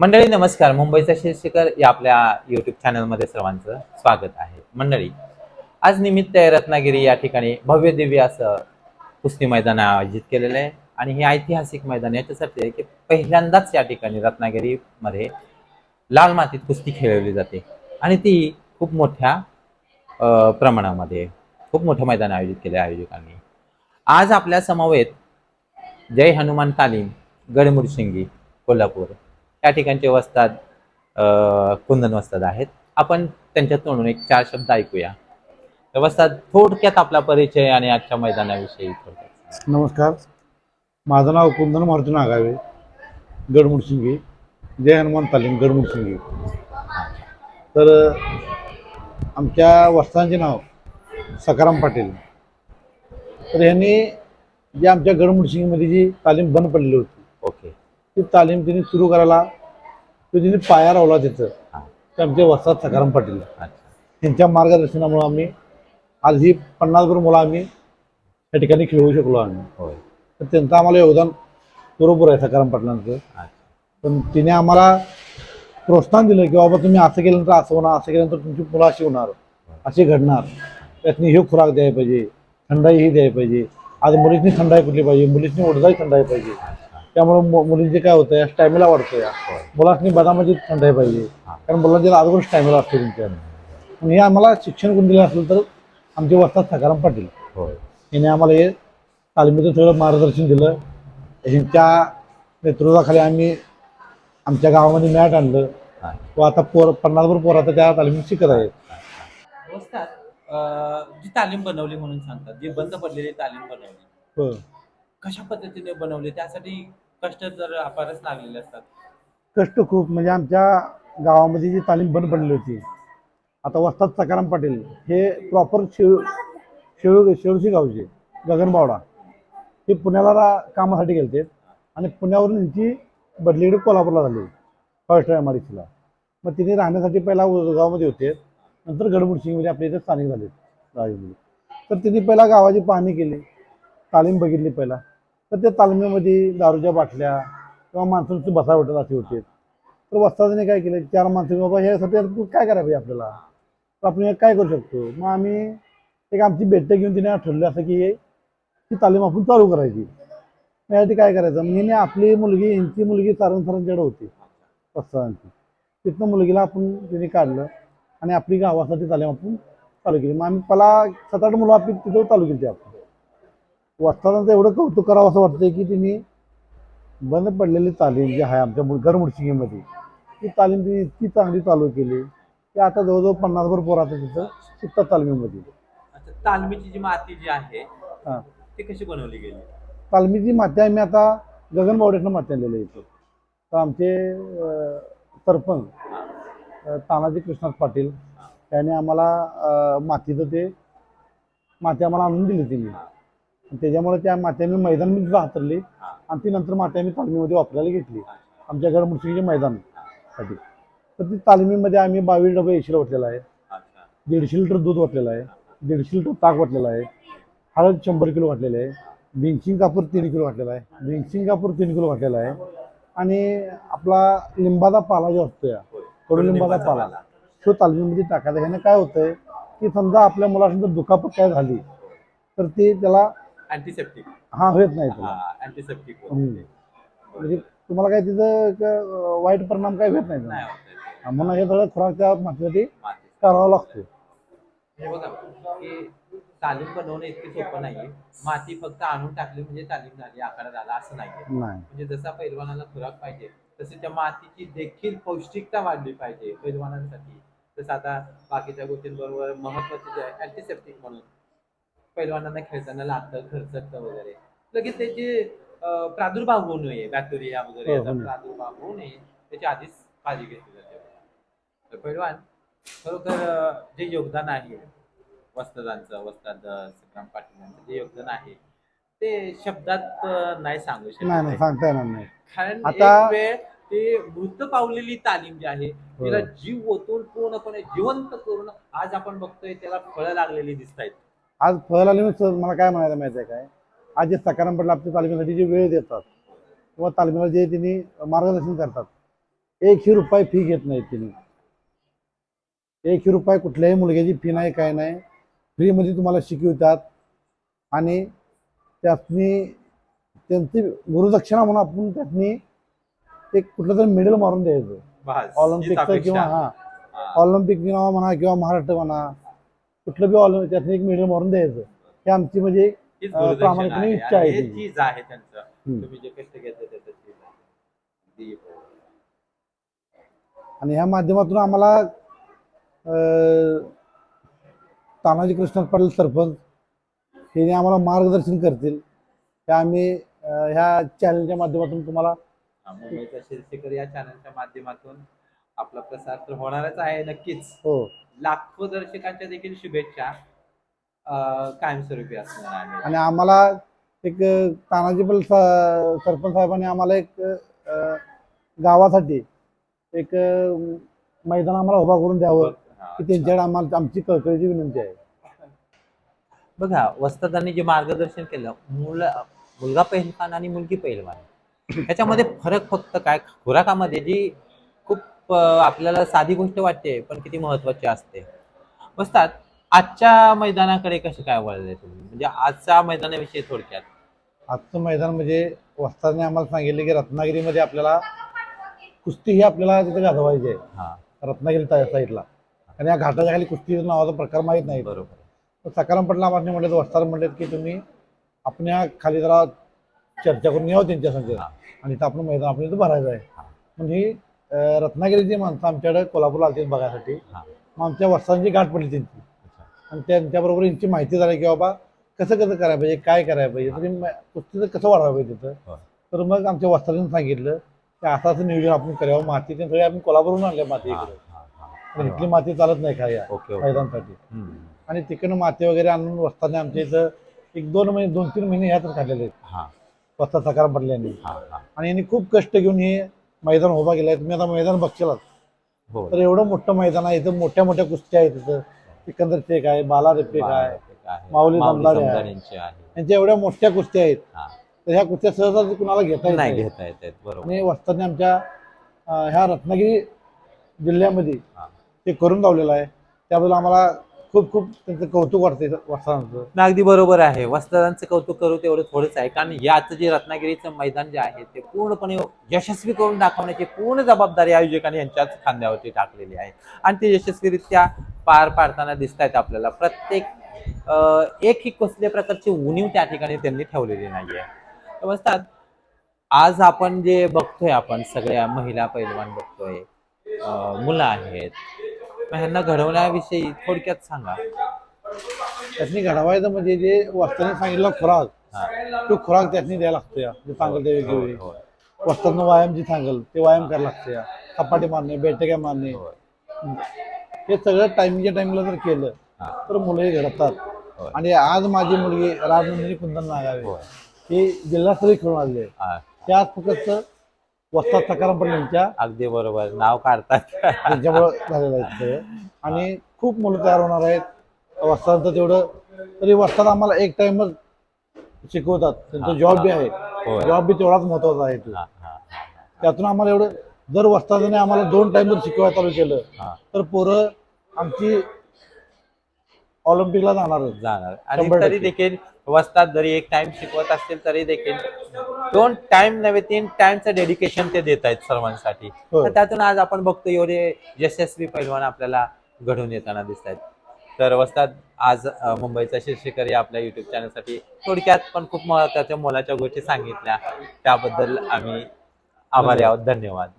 मंडळी नमस्कार. मुंबईचा शीर्षकर या आपल्या युट्यूब चॅनलमध्ये सर्वांचं स्वागत आहे. मंडळी आज निमित्त आहे रत्नागिरी या ठिकाणी भव्य दिव्य असं कुस्ती मैदान आयोजित केलेलं आहे. आणि हे ऐतिहासिक मैदान याच्यासाठी आहे की पहिल्यांदाच या ठिकाणी रत्नागिरीमध्ये लाल मातीत कुस्ती खेळवली जाते. आणि ती खूप मोठ्या प्रमाणामध्ये खूप मोठं मैदान आयोजित केले आयोजकांनी. आज आपल्या समवेत जय हनुमान तालीम गडमुरशिंगी कोल्हापूर या ठिकाणचे वस्ताद कुंदन वस्ताद आहेत. आपण त्यांच्या तोंडून एक चार शब्द ऐकूया. वस्ताद थोडक्यात आपला परिचय आणि आजच्या मैदानाविषयी थोडक्यात नमस्कार. माझं नाव कुंदन मारुती नागावे गडमुडशिंगी. जय हनुमान तालीम गडमुडशिंगी. तर आमच्या वस्तांचे नाव सकाराम पाटील. तर ह्यांनी जी आमच्या गडमुडशिंगीमध्ये जी तालीम बंद पडलेली होती ओके. ती तालीम त्यांनी सुरू करायला तो त्यांनी पाया लावला तिथं. ते आमचे वस्ताद सकाराम पाटील. त्यांच्या मार्गदर्शनामुळे आम्ही आज ही पन्नासभर मुलं आम्ही या ठिकाणी खेळवू शकलो आम्ही. होय. तर त्यांचं आम्हाला योगदान बरोबर आहे सकाराम पाटलांचं. पण तिने आम्हाला प्रोत्साहन दिलं की बाबा तुम्ही असं केल्यानंतर असं होणार असं केल्यानंतर तुमची मुलं अशी होणार अशी घडणार. त्यातनी हे खुराक द्यायला पाहिजे थंडाई ही द्यायला पाहिजे. आज मुलींनी थंडाई कुठली पाहिजे मुलींनी ओढदाई थंडाई पाहिजे. त्यामुळे मुलींचे काय होतं या स्टॅमिना वाढतो या मुलांनी बदामाची थंडाई पाहिजे. हां. कारण मुलांच्या अगोदर स्टॅमिना असतो त्यांच्या. पण हे आम्हाला शिक्षण कोण दिलं असेल तर आमचे वस्तात सकाराम पाटील. याने आम्हाला हे तालमीचं सगळं मार्गदर्शन दिलं. ह्यांच्या नेतृत्वाखाली आम्ही आमच्या गावामध्ये मॅट आणलं. हां. व आता पोर पन्नासभर पोरं आता त्या तालमीत शिकत आहेत. जी तालीम बनवली म्हणून सांगतात जी बंद पडलेली तालीम बनवली. हो. कशा पद्धतीने बनवली? त्यासाठी कष्ट जर अपारच लागलेले असतात. कष्ट खूप म्हणजे आमच्या गावामध्ये जी तालीम बंद पडली होती आता वस्ताद सकाराम पाटील हे प्रॉपर शेळू शेळू शेळूशी गावचे गगनबावडा हे पुण्याला रा- कामासाठी गेलते आणि पुण्यावरून यांची बदलीकडे कोल्हापूरला झाली फर्स्ट टाइम ला. मग तिने राहण्यासाठी पहिला गावामध्ये होते नंतर गडमुडशिंगमध्ये आपल्या इथे स्थानिक झाले राजमध्ये. तर तिने पहिला गावाची पाहणी केली तालीम बघितली पहिला. तर त्या तालमीमध्ये दारूच्या बाटल्या किंवा माणसांची बसा वाटत असे होते. तर वस्तादाने काय केलं चार माणसं बाबा ह्यासाठी काय करायला पाहिजे आपल्याला? तर आपण काय करू शकतो? मग आम्ही एक आमची बैठक घेऊन तिने ठरलं असं की ही तालीम आपण चालू करायची. यासाठी काय करायचं? मग हिने आपली मुलगी यांची मुलगी सारंग सरांच्याकडे होती वस्तादांची. तिथनं मुलगीला आपण तिने काढलं आणि आपली गावासाठी तालीम आपण चालू केली. मग आम्ही पहिला सात आठ मुलं आपली तिथं चालू केली आपण. वस्तादांचं एवढं कौतुक करावं असं वाटतंय की तिने बंद पडलेली तालीम जी आहे आमच्या गरमुडशिंगीमध्ये ती तालीम तिने इतकी चांगली चालू केली की आता जवळजवळ पन्नासभर पोरं आता तिथं शिकतात तालमीमध्ये अच्छा तालमीची जी माती जी आहे हां. ती कशी बनवली गेली? तालमीची माती आम्ही आता गगनबावड्यातनं माती आणलेलं इथं. तर आमचे सरपंच तानाजी कृष्णात पाटील त्याने आम्हाला मातीचं ते माती आम्हाला आणून दिली तिने. त्याच्यामुळे त्या माती आम्ही मैदान सुद्धा हातरली आणि ती नंतर माती आम्ही तालमीमध्ये वापरायला घेतली. आमच्या गडमुडशिंगीचे मैदानसाठी तर ती तालमीमध्ये आम्ही बावीस डबे एशीला वाटलेला आहे. दीडशे लिटर दूध वाटलेलं आहे. दीडशे लिटर ताक वाटलेलं आहे. हळद शंभर किलो वाटलेलं आहे. बिंचिंग कापूर तीन किलो वाटलेला आहे. बिंचिंग कापूर तीन किलो वाटलेला आहे. आणि आपला लिंबाचा पाला जो असतो या कडुलिंबाचा पाला तो तालमीमध्ये टाकायचा. ह्यानं काय होतंय की समजा आपल्या मुलाला दुखापत काय झाली तर ते त्याला अँटीसेप्टिक हा होत नाही त्याला अँटीसेप्टिक हम्म. म्हणजे तुम्हाला काय तिथं क- वाईट परिणाम काय होत नाही त्याला. नाही होत हा, म्हणून हे सगळं खुराक त्या मातीमध्ये माती. करावा लागतो. हे बघा की तालीम बनवणं इतकी सोपं नाहीये. माती फक्त आणून टाकली म्हणजे तालीम झाली आकार झाला असं नाहीये. नाही. म्हणजे जसा पैलवानाला खुराक पाहिजे तसे त्या मातीची देखील पौष्टिकता वाढली पाहिजे पैलवानांसाठी. जसं आता बाकीच्या गोष्टींबरोबर महत्त्वाचे जे आहे अँटीसेप्टिक म्हणून. पैलवानांना खेळताना लागतं खर्चतं वगैरे. लगेच त्याचे प्रादुर्भाव होऊ नये बॅक्टेरिया वगैरे हो, याचा हो. प्रादुर्भाव होऊ नये त्याची आधीच काळजी घेतली जाते. तर पैलवान खरोखर जे योगदान आहे वस्तादांचं वस्ताद अं, संग्राम पाटील यांचं जे योगदान आहे ते शब्दात नाही सांगू शकत सांगता येणार नाही. कारण आता- एक वेळ ते मृत पावलेली तालीम जी आहे हो. तिला जीव ओतून पूर्णपणे जिवंत करून आज आपण बघतोय त्याला फळं लागलेली दिसत आहेत आज फळ आले मला काय म्हणायचं माहिती आहे काय आज जे सकाराम पडलं आपल्या तालमीसाठी जे वेळ देतात किंवा तालमीला जे त्यांनी मार्गदर्शन करतात एकशे रुपये फी घेत नाही तिने एकशे रुपये कुठल्याही मुलग्याची फी नाही काय नाही फ्रीमध्ये तुम्हाला शिकवतात आणि त्यातनी त्यांची गुरुदक्षिणा म्हणून आपण त्यातनी एक कुठलं तरी मेडल मारून द्यायचं ऑलिम्पिकचं. किंवा हा. ऑलिम्पिक म्हणा किंवा महाराष्ट्र म्हणा कुठलं बी ऑलिम्पिक त्यातनं एक मेडल मारून द्यायचं हे आमची म्हणजे हीच अं, गुरुदक्षिणा प्रामाणिकपणे आहे. इच्छा आणि आहे हे ती. चीज आहे त्यांचं हम्म. तुम्ही जे कष्ट घेतले त्याचं चीज आहे. अगदी बरोबर. आणि ह्या माध्यमातून आम्हाला अं, तानाजी कृष्ण पाटील सरपंच हे आम्हाला मार्गदर्शन करतील ते आम्ही अं, ह्या चॅनलच्या माध्यमातून तुम्हाला हा, मुंबईचा या चॅनलच्या माध्यमातून आपला प्रसार तर होणारच आहे नक्कीच हो लाखो दर्शकांच्या देखील शुभेच्छा कायमस्वरूपी असणार आहे आणि आम्हाला एक तानाजी स- सरपंच साहेबांनी आम्हाला एक अं, गावासाठी एक अं, मैदान आम्हाला उभा करून द्यावं. हा, की त्यांच्याकडे आम्हाला आमची कळकळीची विनंती आहे. बघा वस्तादांनी जे मार्गदर्शन केलं मुल मुलगा पहिलवान आणि मुलगी पहिलवान. ह्याच्यामध्ये फरक फक्त काय? खुराकामध्ये जी आपल्याला साधी गोष्ट वाटते पण किती महत्वाची असते. वस्तात आजच्या मैदानाकडे कसे काय वळले तुम्ही? म्हणजे आजच्या मैदानाविषयी थोडक्यात. आजचं मैदान म्हणजे वस्तादने आम्हाला सांगितले की रत्नागिरीमध्ये आपल्याला कुस्ती ही आपल्याला तिथे गाजवायची आहे. हा. रत्नागिरी साईडला. आणि या घाटाच्या खाली कुस्ती नावाचा प्रकार माहीत नाही. बरोबर. तर सकाराम पटला आपण म्हणले वस्ताद म्हणले की तुम्ही आपल्या खाली जरा चर्चा करून यावं त्यांच्या संग हा. आणि इथं आपण मैदान इथं भरायचं आहे. हा. म्हणजे अं, रत्नागिरीची माणसं आमच्याकडे कोल्हापूरला आलती बघायसाठी. हा. मग आमच्या वस्तांची गाठ पडली त्यांची. आणि त्यांच्याबरोबर यांची माहिती झाली की बाबा कसं कसं करायला पाहिजे काय करायला पाहिजे तरी म- कुस्तीचं कसं वाढवायला पाहिजे तिथं? होय. तर मग आमच्या वस्तांनी सांगितलं की असं असं नियोजन आपण करावं माती ते सगळे आपण कोल्हापूरहून आणले माती हा, इकडे. हा, हा. इथली माती चालत नाही काय या ओके ओके. मैदानासाठी. हम्म. आणि तिकडनं माती वगैरे आणून वस्ताने आमच्या इथं एक दोन महिने दोन तीन महिने ह्यातच काढलेले आहेत. हा. वस्ता पडल्याने. हा हा. आणि यांनी खूप कष्ट घेऊन हे मैदान उभा केलं तुम्ही आता मैदान बघशीलात हो. तर एवढं मोठं मैदान आहे. इथं मोठ्या मोठ्या कुस्त्या आहेत तिथं सिकंदर शेख आहे बाला रेपेक आहे. माऊली दमदार आहे. यांच्या एवढ्या मोठ्या कुस्त्या आहेत. तर ह्या कुस्त्या सहजा कुणाला घेता येत नाही घेता येत आहेत. बरोबर. आणि वस्ताने आमच्या ह्या रत्नागिरी जिल्ह्यामध्ये. ते करून लावलेलं आहे. त्याबद्दल आम्हाला खूप खूप त्यांचं कौतुक वाटते वस्तांचं ना अगदी बरोबर आहे. वस्त्रांचं कौतुक करू तेवढं थोडंच आहे. कारण याचं जे रत्नागिरीचं मैदान जे आहे ते पूर्णपणे यशस्वी करून दाखवण्याची पूर्ण जबाबदारी आयोजकांनी यांच्याच खांद्यावरती टाकलेली आहे. आणि ते यशस्वीरित्या पार पाडताना दिसत आहेत आपल्याला. प्रत्येक एक ही कसल्या प्रकारची उणीव त्या ठिकाणी त्यांनी ठेवलेली नाही आहे बसतात आज आपण जे बघतोय आपण सगळ्या महिला पैलवान बघतोय. मुलं आहेत. मग ह्यांना घडवण्याविषयी थोडक्यात सांगा त्यातनी घडवायचं म्हणजे जे वस्ताने सांगितलं खुराक. तो खुराक त्यातनी द्यायला लागतो या जे सांगेल ते होय, वेगवेगळे वस्तांना व्यायाम जे सांगेल ते व्यायाम करायला लागतं या सपाटी मारणे बैठक्या मारणे. हे सगळं टायमिंगच्या टाइमला जर केलं. तर मुलं हे घडतात. आणि आज माझी मुलगी राजनंदिनी कुंदन नागावे. ही जिल्हास्तरीय खेळून आहे हा, त्यात फक्त वस्ताद सकाराम पण यांच्या अगदी बरोबर. नाव काढतात. त्यांच्यामुळे झालेलं आहे सगळं. आणि खूप मुलं तयार होणार आहेत. वस्तांचं तेवढं तरी वस्ताद आम्हाला एक टाइमच शिकवतात. त्यांचा जॉब बी आहे. जॉब बी तेवढाच महत्त्वाचा आहे तो. त्यातून आम्हाला एवढं जर वस्तादाने आम्हाला दोन टाइम जर शिकवायला चालू केलं. तर पोरं आमची ऑलिम्पिकला जाणारच. जाणार. आणि शंभर तरी टक्के. देखील वस्तात जरी एक टाइम शिकवत असतील तरी देखील. दोन टाइम नव्हे तीन टाइमचं डेडिकेशन ते देत आहेत सर्वांसाठी. होय. तर त्यातून आज आपण बघतो एवढे यशस्वी पैलवान आपल्याला घडून येताना दिसत आहेत तर वस्तात आज मुंबईचा शिर्षेकर या आपल्या युट्यूब चॅनलसाठी थोडक्यात पण खूप महत्त्वाच्या मोलाच्या गोष्टी सांगितल्या. त्याबद्दल आम्ही आभारी आहोत. धन्यवाद.